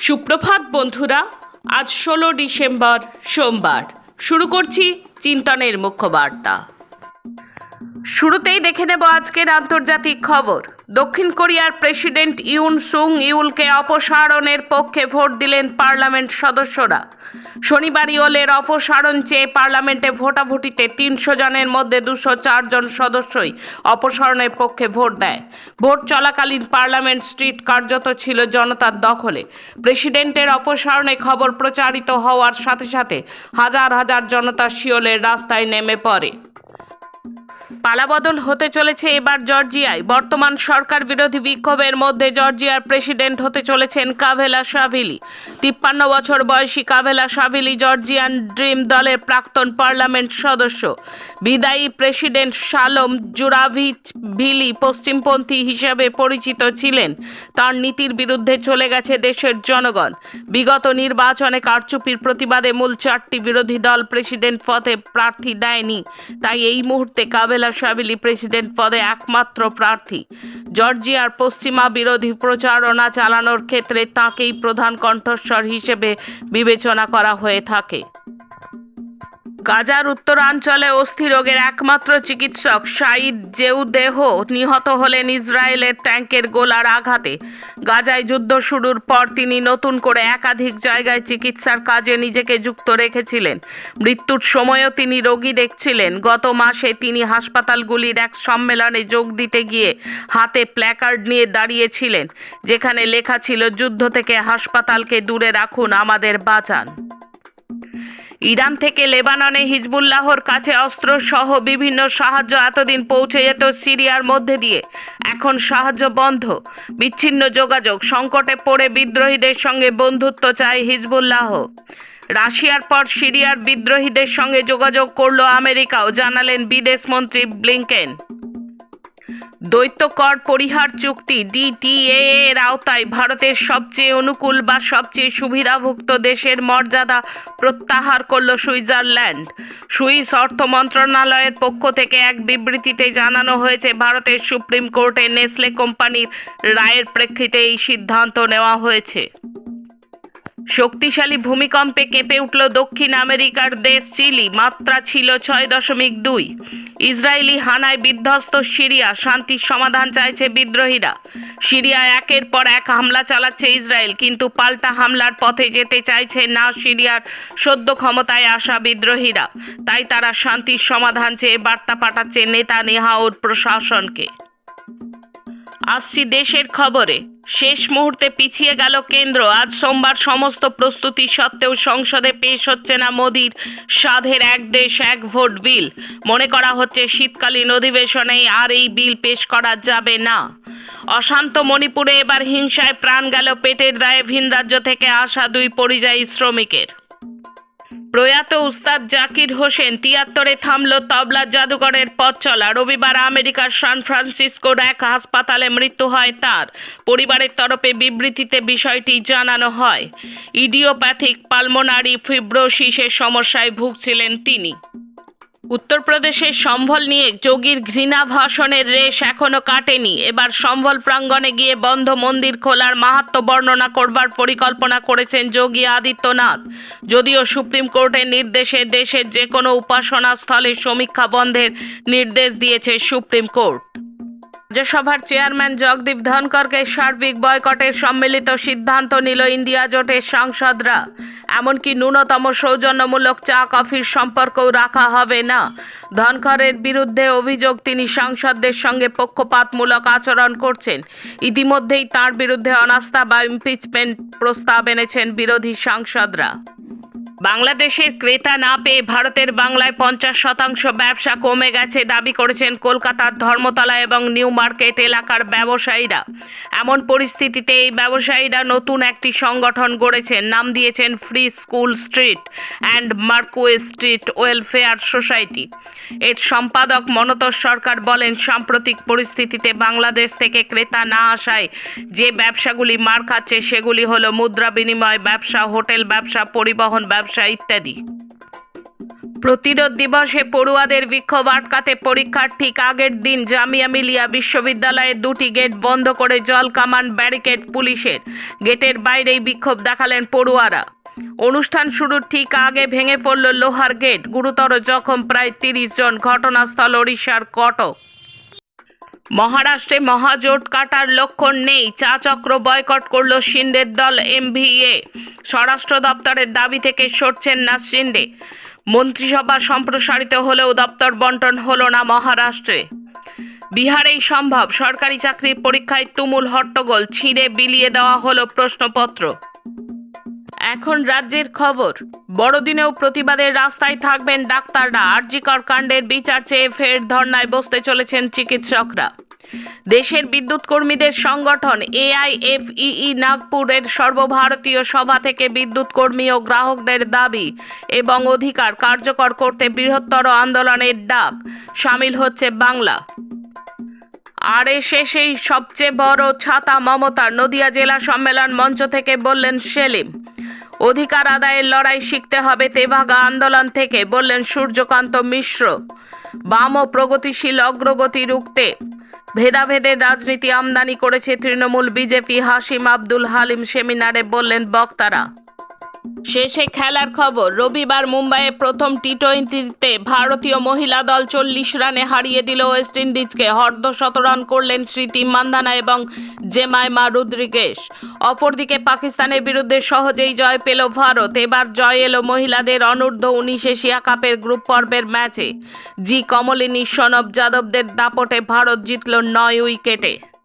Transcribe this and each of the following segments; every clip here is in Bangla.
সুপ্রভাত বন্ধুরা, আজ ষোলো ডিসেম্বর সোমবার। শুরু করছি চিন্তনের মুখ্য বার্তা। শুরুতেই দেখে নেব আজকের আন্তর্জাতিক খবর। দক্ষিণ কোরিয়ার প্রেসিডেন্ট ইউন সুং ইউলকে অপসারণের পক্ষে ভোট দিলেন পার্লামেন্ট সদস্যরা। শনিবার ইউলের অপসারণ চেয়ে পার্লামেন্টে ভোটাভুটিতে তিনশো জনের মধ্যে দুশো জন সদস্যই অপসারণের পক্ষে ভোট দেয়। ভোট চলাকালীন পার্লামেন্ট স্ট্রিট কার্যত ছিল জনতার দখলে। প্রেসিডেন্টের অপসারণে খবর প্রচারিত হওয়ার সাথে সাথে হাজার হাজার জনতা শিওলের রাস্তায় নেমে পড়ে। পালাবদল হতে চলেছে এবার জর্জিয়ায়। বর্তমান সরকার বিরোধী বিক্ষোভের মধ্যে জর্জিয়ার প্রেসিডেন্ট হতে চলেছেন কাভেলা সাভিলি। তিপ্পান্ন বছর বয়সী কাভেলা সাভিলি জর্জিয়ান ড্রিম দলের প্রাক্তন পার্লামেন্ট সদস্য। বিদায়ী প্রেসিডেন্ট শালম জুরাভিচ ভিলি পশ্চিমপন্থী হিসেবে পরিচিত ছিলেন। তার নীতির বিরুদ্ধে চলে গেছে দেশের জনগণ। বিগত নির্বাচনে কারচুপির প্রতিবাদে মূল চারটি বিরোধী দল প্রেসিডেন্ট পথে প্রার্থী দেয়নি। তাই এই মুহূর্তে কাবেলা সাবিলি প্রেসিডেন্ট পদে একমাত্র প্রার্থী। জর্জিয়ার পশ্চিমা বিরোধী প্রচারণা চালানোর ক্ষেত্রে তাকেই প্রধান কণ্ঠস্বর হিসেবে বিবেচনা করা হয়ে থাকে। গাজার উত্তরাঞ্চলে অস্থি রোগের একমাত্র চিকিৎসক সাইদ জেউদেহ নিহত হলেন ইসরায়েলের ট্যাঙ্কের গোলার আঘাতে। গাজায় যুদ্ধ শুরুর পর তিনি নতুন করে একাধিক জায়গায় চিকিৎসার কাজে নিজেকে যুক্ত রেখেছিলেন। মৃত্যুর সময়ও তিনি রোগী দেখছিলেন। গত মাসে তিনি হাসপাতালগুলির এক সম্মেলনে যোগ দিতে গিয়ে হাতে প্ল্যাকার্ড নিয়ে দাঁড়িয়েছিলেন, যেখানে লেখা ছিল, যুদ্ধ থেকে হাসপাতালকে দূরে রাখুন, আমাদের বাঁচান। ইরান থেকে লেবাননে হিজবুল্লাহর কাছে অস্ত্র সহ বিভিন্ন সাহায্য এতদিন পৌঁছে যেত সিরিয়ার মধ্যে দিয়ে। এখন সাহায্য বন্ধ। বিচ্ছিন্ন যোগাযোগ। সংকটে পড়ে বিদ্রোহীদের সঙ্গে বন্ধুত্ব চায় হিজবুল্লাহ। রাশিয়ার পর সিরিয়ার বিদ্রোহীদের সঙ্গে যোগাযোগ করল আমেরিকাও, জানালেন বিদেশমন্ত্রী ব্লিংকেন। দ্বৈত কর পরিহার চুক্তি ডিটিএ এর আওতায় ভারতের সবচেয়ে অনুকূল বা সবচেয়ে সুবিধাভুক্ত দেশের মর্যাদা প্রত্যাহার করল সুইজারল্যান্ড। সুইস অর্থ মন্ত্রণালয়ের পক্ষ থেকে এক বিবৃতিতে জানানো হয়েছে, ভারতের সুপ্রিম কোর্টে নেসলে কোম্পানির রায়ের প্রেক্ষিতে এই সিদ্ধান্ত নেওয়া হয়েছে। শক্তিশালী ভূমিকম্পে কেঁপে উঠল দক্ষিণ আমেরিকার দেশ চিলি। মাত্রা ছিল ছয় দশমিক দুই। ইসরায়েলি হানায় বিধ্বস্ত সিরিয়া শান্তির সমাধান চাইছে বিদ্রোহীরা। সিরিয়ায় একের পর এক হামলা চালাচ্ছে ইসরায়েল, কিন্তু পাল্টা হামলার পথে যেতে চাইছে না সিরিয়ার সদ্য ক্ষমতায় আসা বিদ্রোহীরা। তাই তারা শান্তির সমাধান চেয়ে বার্তা পাঠাচ্ছে নেতা নেহাউর প্রশাসনকে। আসছি দেশের খবরে। শেষ মুহূর্তে পিছিয়ে গেল কেন্দ্র। আজ সোমবার সমস্ত প্রস্তুতি সত্ত্বেও সংসদে পেশ হচ্ছে না মোদির সাধের এক দেশ, এক ভোট বিল। মনে করা হচ্ছে শীতকালীন অধিবেশনে আর এই বিল পেশ করা যাবে না। অশান্ত মণিপুরে এবার হিংসায় প্রাণ গেল পেটের দায়ে ভিন রাজ্য থেকে আসা দুই পরিযায়ী শ্রমিকের। প্রয়াত উস্তাদ জাকির হোসেন তিয়াত্তরে থামল তবলা জাদুঘরের পথ চলা। রবিবার আমেরিকার সান ফ্রান্সিসকোর এক হাসপাতালে মৃত্যু হয় তার। পরিবারের তরফে বিবৃতিতে বিষয়টি জানানো হয়। ইডিওপ্যাথিক, পালমোনারি, ফিব্রোসিসের সমস্যায় ভুগছিলেন তিনি। উত্তরপ্রদেশের সম্ভল নিয়ে যোগীর ঘৃণা ভাষণের রেশ এখনও কাটেনি। এবার সম্ভল প্রাঙ্গণে গিয়ে বন্ধ মন্দির খোলার মাহাত্ম বর্ণনা করবার পরিকল্পনা করেছেন যোগী আদিত্যনাথ। যদিও সুপ্রিম কোর্টের নির্দেশে দেশের যে কোনো উপাসনা স্থলে সমীক্ষা বন্ধের নির্দেশ দিয়েছে সুপ্রিম কোর্ট। রাজ্যসভার চেয়ারম্যান জগদীপ ধনকরকে সার্বিক বয়কটের সম্মিলিত সিদ্ধান্ত নিল ইন্ডিয়া জোটের সাংসদরা। এমনকি ন্যূনতম সৌজন্যমূলক চা, কফির সম্পর্কও রাখা হবে না। ধনখড়ের বিরুদ্ধে অভিযোগ তিনি সাংসদদের সঙ্গে পক্ষপাতমূলক আচরণ করছেন। ইতিমধ্যেই তার বিরুদ্ধে অনাস্থা বা ইমপিচমেন্ট প্রস্তাব এনেছেন বিরোধী সাংসদরা। বাংলাদেশের ক্রেতা না পেয়ে ভারতের বাংলায় পঞ্চাশ শতাংশ ব্যবসা কমে গেছে দাবি করেছেন কলকাতার ধর্মতলা এবং নিউ মার্কেট এলাকার ব্যবসায়ীরা। এমন পরিস্থিতিতে এই ব্যবসায়ীরা নতুন একটি সংগঠন গড়েছেন। নাম দিয়েছেন free school street and Marquis street welfare society. এর সম্পাদক মনতোষ সরকার বলেন, সাম্প্রতিক পরিস্থিতিতে বাংলাদেশ থেকে ক্রেতা না আসায় যে ব্যবসাগুলি মার খাচ্ছে সেগুলি হলো মুদ্রা বিনিময় ব্যবসা, হোটেল ব্যবসা, পরিবহন ব্যবসা ইত্যাদি। প্রতিরোধ দিবসে পড়ুয়াদের বিক্ষোভ আটকাতে পরীক্ষার ঠিক আগের দিন জামিয়া মিলিয়া বিশ্ববিদ্যালয়ের দুটি গেট বন্ধ করে জল কামান ব্যারিকেড পুলিশের। গেটের বাইরেই বিক্ষোভ দেখালেন পড়ুয়ারা। অনুষ্ঠান শুরুর ঠিক আগে ভেঙে পড়ল লোহার গেট। গুরুতর জখম প্রায় তিরিশ জন। ঘটনাস্থল ওড়িশার কটক। মহারাষ্ট্রে মহাজোট কাটার লক্ষণ নেই। চা চক্র বয়কট করল শিন্ডের দল এমভিএ। স্বরাষ্ট্র দপ্তরের দাবি থেকে সরছেন না শিন্ডে মন্ত্রিসভা সম্প্রসারিত হলেও দপ্তর বন্টন হলো না মহারাষ্ট্রে। বিহারেই সম্ভব, সরকারি চাকরির পরীক্ষায় তুমুল হট্টগোল, ছিঁড়ে বিলিয়ে দেওয়া হলো প্রশ্নপত্র। এখন রাজ্যের খবর। বড়দিনেও প্রতিবাদের রাস্তায় থাকবেন ডাক্তাররা। আরজিকর কাণ্ডের বিচার চেয়ে ফের ধর্নায় বসতে চলেছেন চিকিৎসকরা। দেশের বিদ্যুৎ কর্মীদের সংগঠন এআইএফইই নাগপুরের সর্বভারতীয় সভা থেকে বিদ্যুৎ কর্মী ও গ্রাহকদের দাবি এবং অধিকার কার্যকর করতে বৃহত্তর আন্দোলনের ডাক সামিল হচ্ছে বাংলা। আর শেষেই সবচেয়ে বড় ছাতা মমতার নদিয়া জেলা সম্মেলন মঞ্চ থেকে বললেন সেলিম। অধিকার আদায়ের লড়াই শিখতে হবে তেভাগা আন্দোলন থেকে, বললেন সূর্যকান্ত মিশ্র। বাম ও প্রগতিশীল অগ্রগতি রুখতে। ভেদাভেদের রাজনীতি আমদানি করেছে তৃণমূল বিজেপি হাসিম আব্দুল হালিম সেমিনারে, বললেন বক্তারা। শেষে খেলার খবর, রবিবার মুম্বাইয়ে প্রথম টি টোয়েন্টিতে ভারতীয় মহিলা দল চল্লিশ রানে হারিয়ে দিল ওয়েস্ট ইন্ডিজকে। হর্ধ শতরান করলেন স্মৃতি মান্দানা এবং জেমাইমা রুদ্রিগেশ। অপরদিকে পাকিস্তানের বিরুদ্ধে সহজেই জয় পেল ভারত। এবার জয় এলো মহিলাদের অনূর্ধ্ব উনিশ এশিয়া কাপের গ্রুপ পর্বের ম্যাচে। জি কমলিনী, সনব যাদবদের দাপটে ভারত জিতল নয় উইকেটে।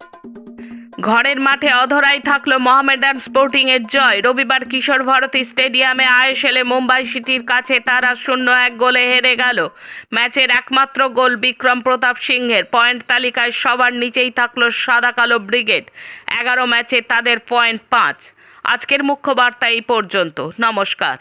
ঘরের মাঠে অধরাই থাকল মোহামেডান স্পোর্টিং এর জয়। রবিবার কিশোর ভারতী স্টেডিয়ামে আয়েশেলে মুম্বাই সিটির কাছে তারা শূন্য এক গোলে হেরে গেল। ম্যাচের একমাত্র গোল বিক্রম প্রতাপ সিংহের পয়েন্ট তালিকায় সবার নিচেই থাকল সাদা কালো ব্রিগেড। এগারো ম্যাচে তাদের পয়েন্ট পাঁচ। আজকের মুখ্য বার্তা এই পর্যন্ত। নমস্কার।